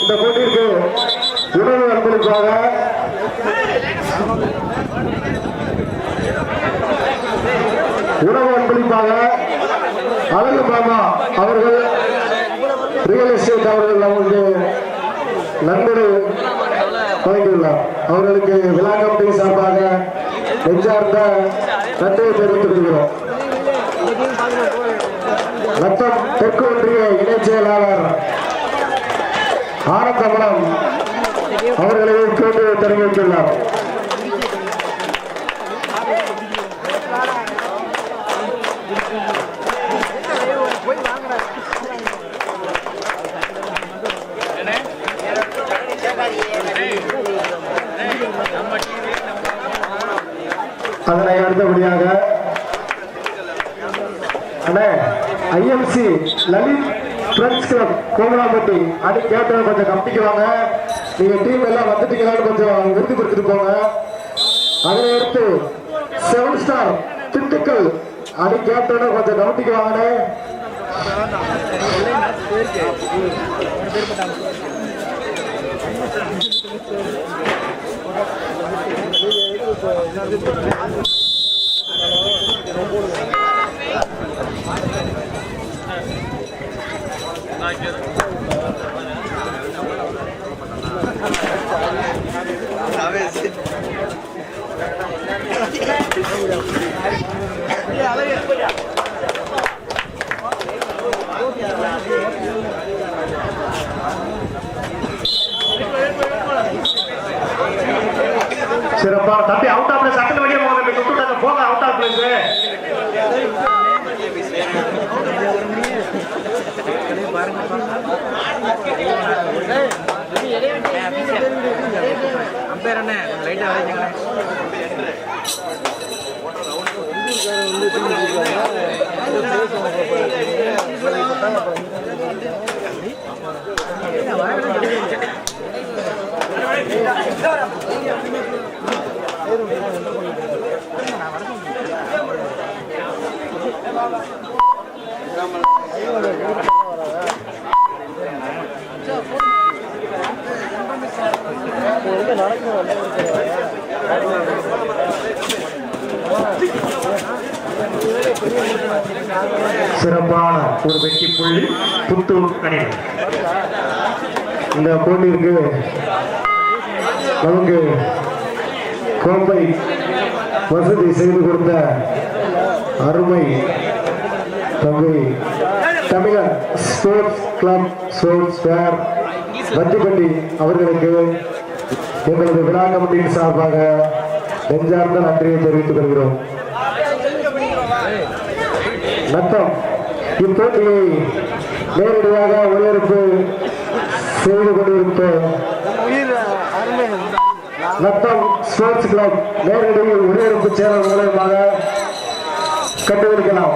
இந்த போட்டிக்கு உணவு அன்பளிப்பாக உணவு அன்பளிப்பாக அழகு மாமா அவர்கள் ரியல் எஸ்டேட் அவர்கள் நமக்கு நண்பரை வழங்கியுள்ளார். அவர்களுக்கு விழா கம்பெனி சார்பாக நெஞ்சார்ந்த நன்றியை தெரிவித்துக் கொள்கிறோம். நத்தம் தெற்கு ஒன்றிய இணைச் செயலாளர் ஆனந்தமலம் அவர்களையும் கேட்டு தெரிவித்துள்ளார் அதனை அடுத்தபடியாக IMC Lalit friends club Komalampatti அடி கேட்ட கொஞ்சம் கம்பிக்கு வாங்க. நீங்கள் டீம் எல்லாம் வந்துட்டீங்களான்னு கொஞ்சம் உறுதிப்படுத்திட்டு போங்க. அதை அடுத்து செவன் ஸ்டார் திண்டுக்கல். அடி கேப்டனை கொஞ்சம் கவனிக்கு like it. பேர் என்ன? லைட்டாக வரைக்குங்களேன் சிறப்பான ஒரு வெற்றி புள்ளி புத்தூர் அணி இந்த போட்டிற்கு நமக்கு கோம்பை வசதி செய்து கொடுத்த அருமை தம்பி தமிழர் sports club sports fair Vathipatti அவர்களுக்கு எங்களது விழா கமிட்டியின் சார்பாக நெஞ்சார்ந்த நன்றியை தெரிவித்துக் கொள்கிறோம். நத்தம் இப்போட்டியை நேரடியாக ஒளிபரப்பு செய்து கொண்டிருப்போம் நத்தம் ஸ்போர்ட்ஸ் கிளப் நேரடியில் ஒளிபரப்பு சேனல் மூலயமாக கண்டுபிடிக்கலாம்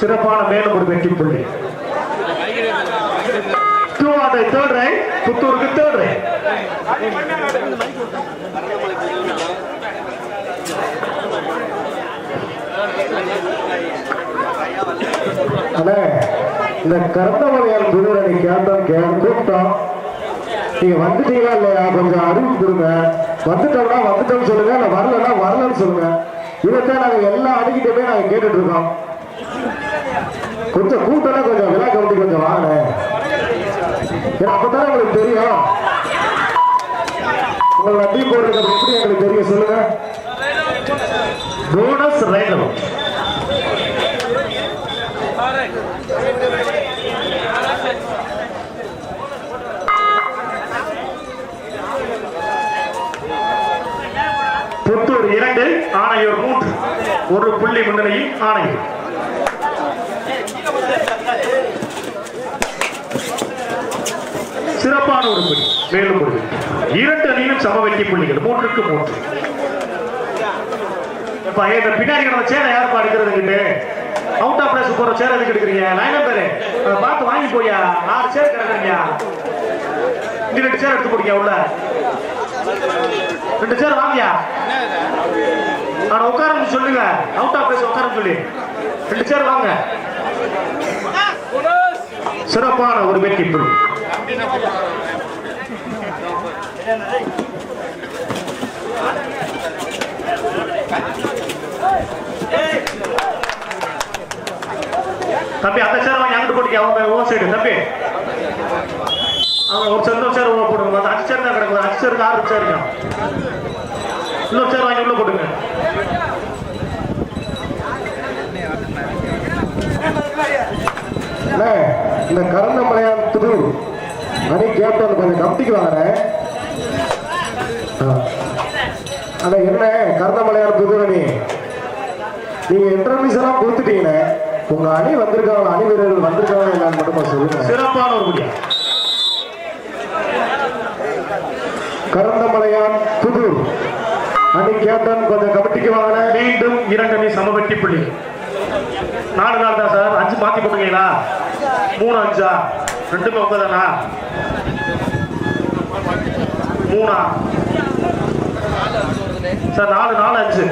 சிறப்பான மேலும் ஒரு வெற்றி புள்ளி. டூ ஆர் தேர்ட் ரைட் புத்தூருக்கு தேர்ட் ரைட் அண்ணே இந்த கருத்தமலையால் குதிரை கேட்டோம் கே கூப்பிட்டோம். நீங்க வந்துட்டீங்களா இல்லையா? கொஞ்சம் அறிவு கொடுங்க. வந்துட்டோம்னா வந்துட்டோம்னு சொல்லுங்க இல்ல வரலன்னா வரலன்னு சொல்லுங்க. இதைத்தான் நாங்க எல்லா அடிக்கிட்டே நாங்க கேட்டுட்டு இருக்கோம். கொஞ்சம் கூட்டம்னா கொஞ்சம் விழா கமிட்டி கொஞ்சம் வாங்க அப்பதான் உங்களுக்கு தெரியும். உங்களை நம்பி போடுறது எப்படி எங்களுக்கு தெரியும் சொல்லுங்க. போனஸ் ரைடர் புத்தூர் இரண்டு ஆணையூர் மூன்று. ஒரு புள்ளி முன்னணியில் ஆணையூர் சிறப்பான ஒரு பணி மேலும் ஒரு இரண்டு அணியிலும் சம வெற்றி புள்ளிகள். மூன்றுக்கு மூன்று. பின்னாடி கிடந்த சேனை யார் பாடுக்கிறது கிட்ட? அவுட் ஆஃப் பிளேஸ் போற சேர் எதுக்கு எடுக்கிறீங்க? என்ன பேர் பார்த்து வாங்கி போயா? ஆறு சேர் கிடக்குறீங்க இங்க ரெண்டு சேர் எடுத்து போடுங்க உள்ள? ரெண்டு சேர் வாங்கியா? நான் உட்காரன்னு சொல்லுங்க. அவுட் ஆஃப் பிளேஸ் உட்காரன்னு சொல்லி. ரெண்டு சேர் வாங்க. சிறப்பான ஒரு வெற்றி பெறும் தம்பி அந்த சார் வாங்கி அங்கிட்டு போட்டுக்க அவங்க ஓ சைடு தம்பி. அவங்க ஒரு சேர் சார் உள்ள போடுங்க. அந்த அஞ்சு சார் தான் கிடக்குது. அஞ்சு சாருக்கு ஆறு சார் இருக்கும் இன்னொரு சார் வாங்கி உள்ள போட்டுங்க அண்ணே இந்த கரந்தமலையான் புதூர் அணி கேப்டன் கொஞ்சம் கமிட்டிக்கு வாங்குறேன். அண்ணா என்ன? கரந்தமலையான் புதூர் அணி நீங்க இன்டர்வியூஸ் எல்லாம் கொடுத்துட்டீங்கண்ணே உங்க அணி வந்திருக்காங்க அணி வீரர்கள் வந்திருக்காங்க என்னன்னு மட்டும் சொல்லுங்க. சிறப்பான ஒரு முடியா கரந்தமலையான் புதூர் அணி கேப்டன் கொஞ்சம் கமிட்டிக்கு வாங்கினேன் மீண்டும் இரண்டு அணி சமவெட்டி புள்ளி. நாலு நாள் தான் சார். அஞ்சு மாத்தி போட்டுங்களா மூணு அஞ்சா? ரெண்டுமே ஒன்பதானா மூணா? சார் நாலு நாலு அஞ்சு.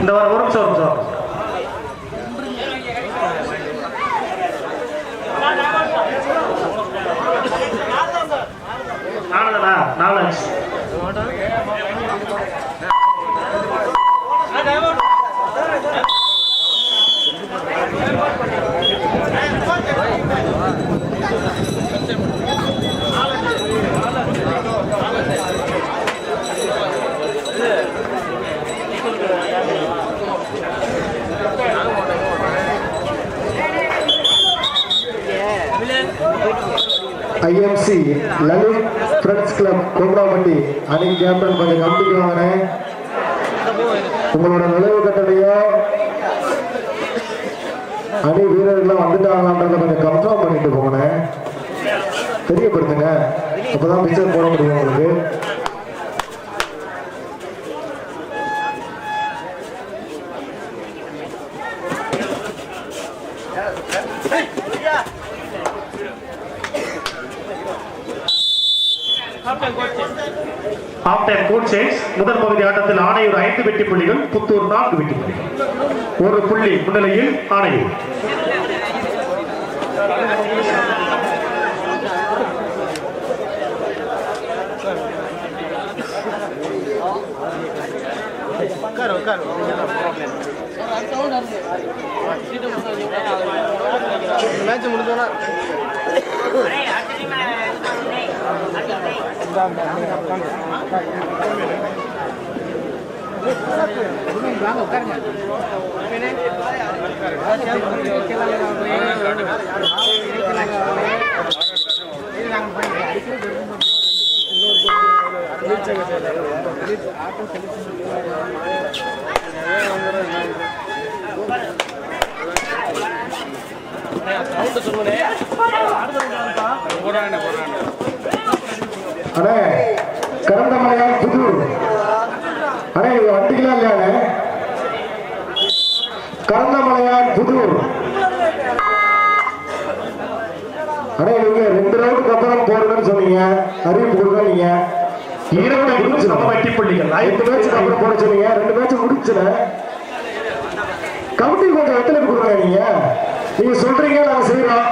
இந்த வாரம் ஒரு நிமிஷம் ஒரு நிமிஷம். நாலு நாலு அஞ்சு. IMC Lalit friends club Gopuramandi அணி கேப்டன் கொஞ்சம் கமிட்டிக்கு வாங்கினேன் உங்களோட நுழைவு கட்டளையோ அணி வீரர்கள்லாம் வந்துட்டாங்களான்றத கொஞ்சம் கன்ஃபார்ம் பண்ணிட்டு போங்கண்ணே. தெரியப்படுத்துங்க. அப்பதான் பிக்சர் போட முடியும் உங்களுக்கு. ஆஃப் டைம் கோட் சேஞ்ச் முதல் பகுதி ஆட்டத்தில் ஆணையூர் ஐந்து வெட்டி புள்ளிகள் புத்தூர் நான்கு வெட்டி புள்ளிகள் ஒரு புள்ளி முன்னிலையில் ஆணையூர். போறாங்க போறாங்க அண்ணே கரந்தமலையான் புதூர் அண்ணே இது வண்டிக்கலாம் இல்லையாண்ணே கரந்தமலையான் புதூர் அண்ணே நீங்க ரெண்டு ரவுண்டுக்கு அப்புறம் போறதுன்னு சொன்னீங்க. அறிவிப்பு கொடுக்க நீங்க. இரண்டு சம வெட்டி புள்ளிகள். ரெண்டு ஐந்து மேட்சுக்கு அப்புறம் போட சொன்னீங்க ரெண்டு மேட்ச் முடிச்சுல கமிட்டி கொஞ்சம் ஒத்துழைப்பு கொடுங்க நீங்க. நீங்க சொல்றீங்க நாங்க செய்யறோம்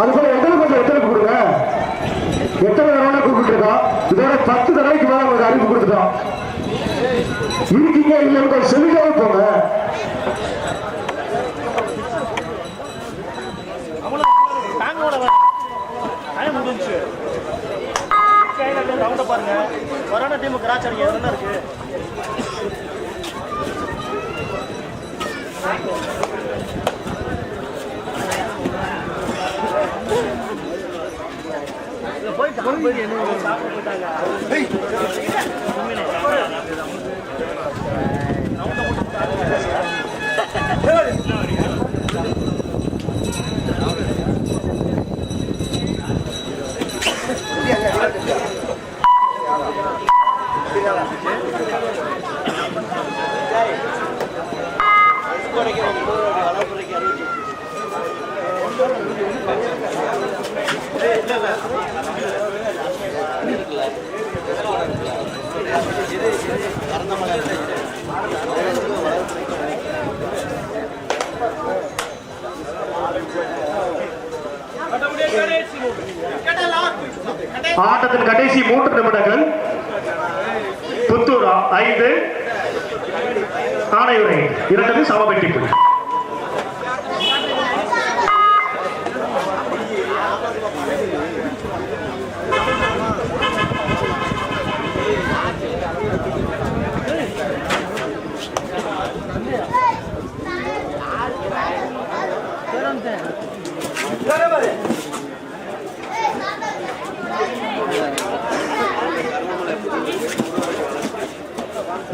அது போல எங்களுக்கு கொஞ்சம் ஒத்துழைப்பு கொடுங்க. எத்தனை தடவை இதோட பத்து தடவைக்கு மேல உங்களுக்கு அறிவு கொடுத்துட்டோம் இருக்கீங்க இல்லைன்னு கொஞ்சம் போங்க பாருங்க கொரோனா டீம் கிராச்சாரிங்க என்ன இருக்கு போயிட்டு போயிட்டு என்ன சாப்பிட போயிட்டாங்க. ஆட்டத்தின் கடைசி மூன்று நிமிடங்கள். புத்தூர் ஐந்து. ஆணையுரை இரண்டு சமவெட்டி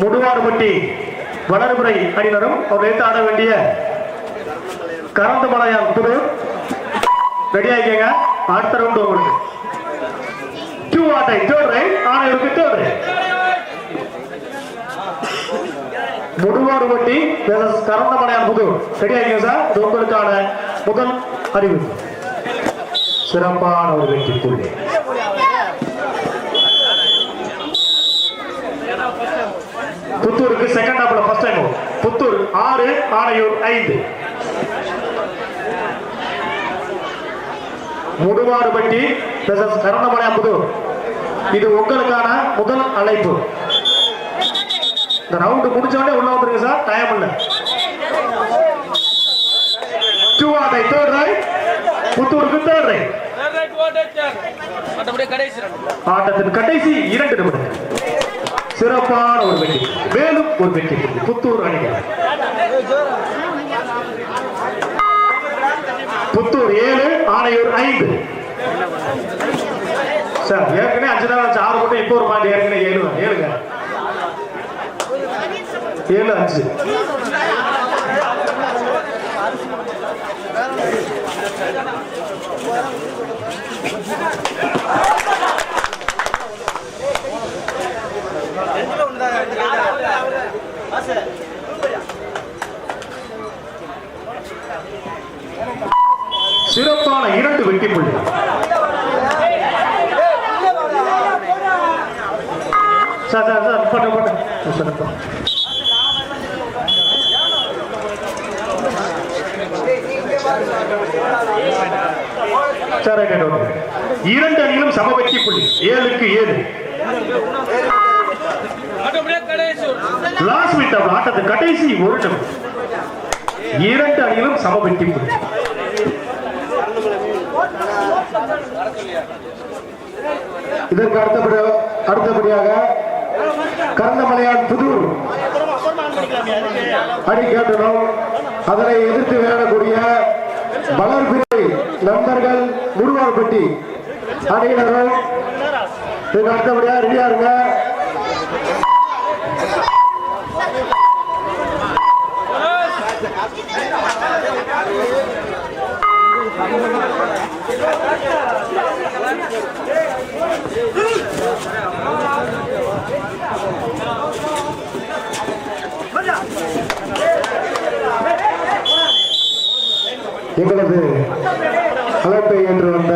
புள்ளி வளர்முறை அணியினரும் அவர் நேற்று ஆட வேண்டிய கரந்த மலையால் துணு ரெடியாகிங்க அடுத்த ரவுண்ட் உங்களுக்கு. டூ ஆட்டை தேர்ட் ரைட் ஆணையருக்கு தேர்ட் ரைட் முடுவாறுபட்டி கரந்த மலையால் புது. ரெடியாகிங்க சார் இது உங்களுக்கான முதல் அறிவு சிறப்பான ஒரு வெற்றி புள்ளி புத்தூருக்கு செகண்ட் ஹாப்ல ஃபர்ஸ்ட் டைம் புத்தூர் ஆறு ஆணையூர் ஐந்து. முடுவாறுபட்டி வெர்சஸ் கருணமலையா புதூர். இது உங்களுக்கான முதல் அழைப்பு. இந்த ரவுண்டு முடிச்ச உடனே உள்ள வந்துருங்க சார். டைம் இல்ல. டூ ஆர் தேர்ட் ரைட் புத்தூருக்கு தேர்ட் ரைட் ஆட்டத்தின் கடைசி இரண்டு நிமிடங்கள். சிறப்பான ஒரு வெற்றி. மேலும் ஒரு வெற்றி புள்ளி புத்தூர் அணிகள். புத்தூர் ஏழு ஆணையூர் ஐந்து. சார் ஏற்கனவே அஞ்சு நாள் ஆச்சு ஆறு மட்டும் இப்போ ஒரு பாயிண்ட் ஏற்கனவே ஏழு ஏழுங்க. ஏழு அஞ்சு சிறப்பான இரண்டு வெற்றி புள்ளி சார் சார் சார் போட்டு போட்டு சிறப்பா சார் ரைட், ரைட், ஓகே. இரண்டு அணிகளும் சம வெற்றி புள்ளி ஏழுக்கு ஏழு மற்றபடியே கடைசி ஒரு லாஸ்ட் மினிட் ஆஃப் ஆட்டத்தின் கடைசி ஒரு நிமிடம் இரண்டு அணிகளும் சம வெட்டி இதற்கு அடுத்தபடி அடுத்தபடியாக கரந்தமலையான் புதூர். அப்புறமா கேட்டனும் அதனை எதிர்த்து விளையாடக்கூடிய வளர்பிறை நண்பர்கள் முருவார்பட்டி அணியினரும் அடுத்தபடியாக ரெடியா இருங்க எங்களது அழைப்பை ஏற்று வந்த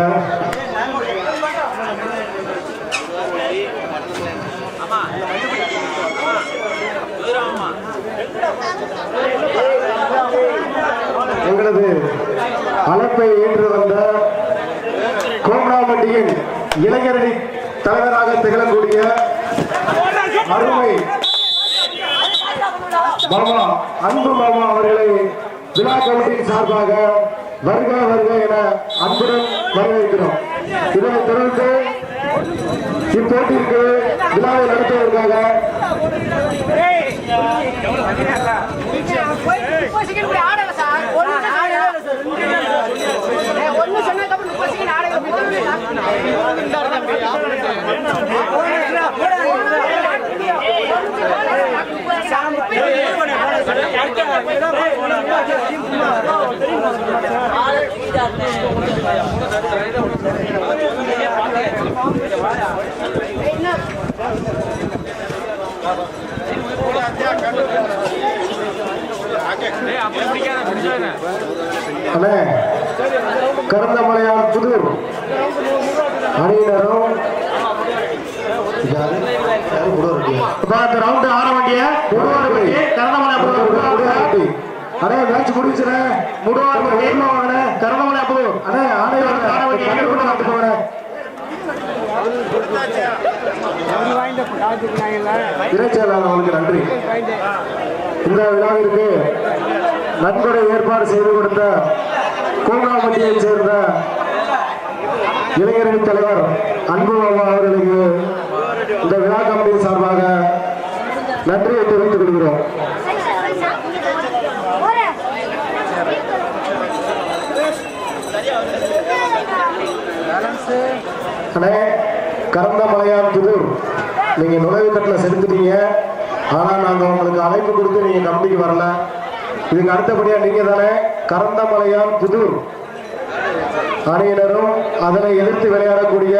எங்களது அழைப்பை ஏற்று வந்த கோமராமண்டியின் இளைஞரணி தலைவராக திகழக்கூடிய அருமை மாமா அன்பு மாமா அவர்களை விழா கமிட்டியின் சார்பாக வருக வருக என அன்புடன் வரவேற்கிறோம். இதனைத் தொடர்ந்து இப்போட்டிற்கு விழாவை நடத்துவதற்காக முப்பது செகண்ட் கூட புதூர். அணியினரும் யாரு? யாரு புதூர் அணியா? இப்ப இந்த ரவுண்டு ஆட வேண்டிய முடுவாறுபட்டி கரணமலை புதூர் அண்ணே மேட்ச் கரணமலை புது அண்ணே ஆணையர் ஆட வேண்டிய கண்டிப்பா நடந்து போறேன் இறைச்செயலாளர் அவர்களுக்கு நன்றி. இந்த விழாவிற்கு நன்கொடை ஏற்பாடு செய்து கொடுத்த கோமலாம்பட்டியைச் சேர்ந்த இளைஞரணி தலைவர் அன்பு அவர்களுக்கு இந்த விழா கமிட்டி சார்பாக நன்றியை தெரிவித்துக் கொள்கிறோம். அண்ணே கறந்த மலையான் புதூர் நீங்க நுழைவு கட்டில் செலுத்திட்டீங்க ஆனா நாங்க உங்களுக்கு அழைப்பு கொடுத்து நீங்க கமிட்டிக்கு வரல. இதுக்கு அடுத்தபடியா நீங்க தானே கறந்த மலையான் புதூர் அணியினரும் அதனை எதிர்த்து விளையாடக்கூடிய